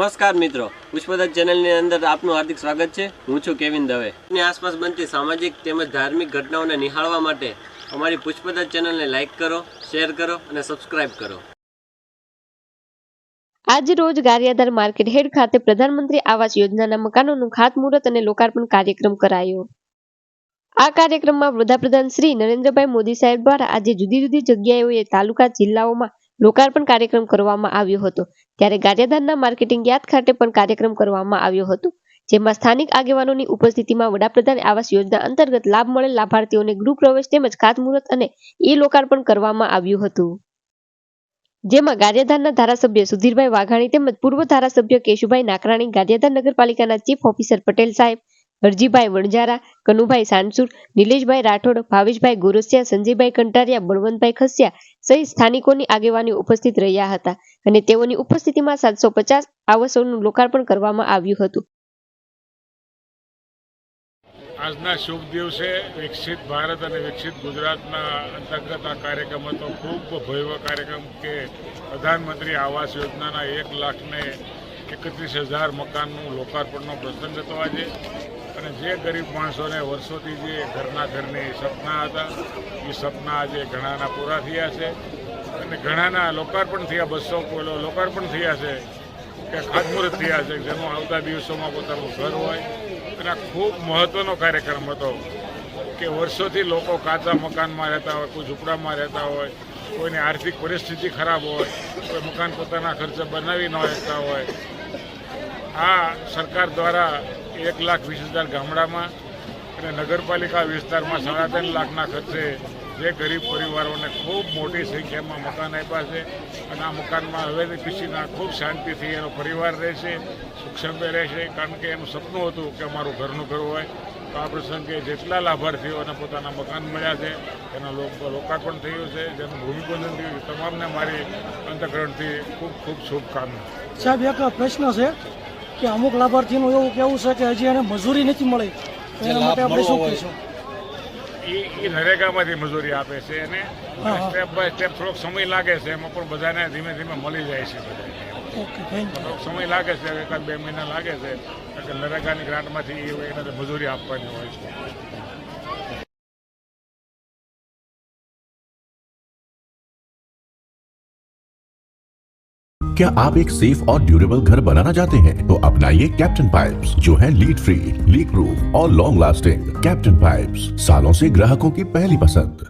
નમસ્કાર મિત્રો. પુષ્પદત્ત ચેનલની અંદર આપનું હાર્દિક સ્વાગત છે. હું છું કેવિન દવે. ની આસપાસ બનતી સામાજિક તેમજ ધાર્મિક ઘટનાઓને નિહાળવા માટે અમારી પુષ્પદત્ત ચેનલને લાઇક કરો, શેર કરો અને સબસ્ક્રાઇબ કરો. આજ રોજ ગારિયાધાર માર્કેટ હેડ ખાતે પ્રધાનમંત્રી આવાસ યોજનાના મકાનોનું ખાતમુહૂર્ત અને લોકાર્પણ કાર્યક્રમ કરાયો. આ કાર્યક્રમમાં વડાપ્રધાન શ્રી નરેન્દ્રભાઈ મોદી સાહેબ દ્વારા આજે જુદી જુદી જગ્યાઓએ તાલુકા જિલ્લાઓમાં લોકાર્પણ કાર્યક્રમ કરવામાં આવ્યો હતો. ત્યારે ગારિયાધારના માર્કેટિંગ યાદ ખાતે પણ કાર્યક્રમ કરવામાં આવ્યો હતો, જેમાં સ્થાનિક આગેવાનોની ઉપસ્થિતિમાં વડાપ્રધાન આવાસ યોજના અંતર્ગત લાભ મળેલ લાભાર્થીઓને ગૃહ પ્રવેશ તેમજ ખાતમુહૂર્ત અને ઈ લોકાર્પણ કરવામાં આવ્યું હતું. જેમાં ગારિયાધારના ધારાસભ્ય સુધીરભાઈ વાઘાણી તેમજ પૂર્વ ધારાસભ્ય કેશુભાઈ નાકરાણી ગારિયાધાર નગરપાલિકાના ચીફ ઓફિસર પટેલ સાહેબ હરજીભાઈ વણજારા કનુભાઈ સાનસુર નિલેશભાઈ રાઠોડ, ભાવેશભાઈ ગોરસિયા, સંજયભાઈ કંટારિયા, બળવંતભાઈ ખસિયા સહિત સ્થાનિકોની આગેવાની ઉપસ્થિત રહ્યા હતા અને તેઓની ઉપસ્થિતિમાં સાતસો પચાસ આવાસોનું લોકાર્પણ કરવામાં આવ્યું હતું. આજના શુભ દિવસે વિકસિત ભારત અને વિકસિત ગુજરાતના અંતર્ગત આ કાર્યક્રમ હતો. ખૂબ ભવ્ય કાર્યક્રમ કે પ્રધાનમંત્રી આવાસ યોજનાના એક લાખને એકત્રીસ હજાર મકાનનું લોકાર્પણનો પ્રસંગ હતો આજે. અને જે ગરીબ માણસોને વર્ષોથી જે ઘરના ઘરની સપના હતા, એ સપના આજે ઘણાના પૂરા થયા છે. અને ઘણાના લોકાર્પણ થયા, બસો લોકાર્પણ થયા છે, કે ખાતમુહૂર્ત થયા છે, જેનું આવતા દિવસોમાં પોતાનું ઘર હોય. અને ખૂબ મહત્ત્વનો કાર્યક્રમ હતો, કે વર્ષોથી લોકો કાચા મકાનમાં રહેતા હોય, કોઈ ઝૂંપડામાં રહેતા હોય, કોઈની આર્થિક પરિસ્થિતિ ખરાબ હોય, કોઈ મકાન પોતાના ખર્ચે બનાવી ન શકતા હોય. આ સરકાર દ્વારા એક લાખ વીસ હજાર ગામડામાં અને નગરપાલિકા વિસ્તારમાં સાડા ત્રણ લાખના ખર્ચે જે ગરીબ પરિવારોને ખૂબ મોટી સંખ્યામાં મકાન આપ્યા છે. અને આ મકાનમાં હવેથી પીસીના ખૂબ શાંતિથી એનો પરિવાર રહેશે સુખસંબે રહેશે, કારણ કે એનું સપનું હતું કે અમારું ઘરનું ઘર હોય. તો આ પ્રસંગે જેટલા લાભાર્થીઓને પોતાના મકાન મળ્યા છે, એનું લોકાર્પણ થયું છે. જેનું ભૂમિપૂજન થયું છે. તમામને મારી અંતકરણથી ખૂબ ખૂબ શુભકામના. સાહેબ, એક પ્રશ્ન છે. કે અમુક લાભાર્થીનું એવું કેવું છે કે હજી એને મજૂરી નથી મળી. એના માટે આપણે શું કહીશું? એ એ નરેગામાંથી મજૂરી આપે છે અને. સ્ટેપ બાય સ્ટેપ થોડોક સમય લાગે છે એમાં પણ બધાને ધીમે ધીમે મળી જાય છે બધાને. Okay thank you. થોડોક સમય લાગે છે એકાદ બે મહિના લાગે છે એટલે કે નરેગાની ગ્રાન્ટમાંથી એ એને મજૂરી આપવાની હોય છે. क्या आप एक सेफ और ड्यूरेबल घर बनाना चाहते हैं तो अपनाइए कैप्टन पाइप्स जो है लीड फ्री लीक प्रूफ और लॉन्ग लास्टिंग कैप्टन पाइप्स सालों से ग्राहकों की पहली पसंद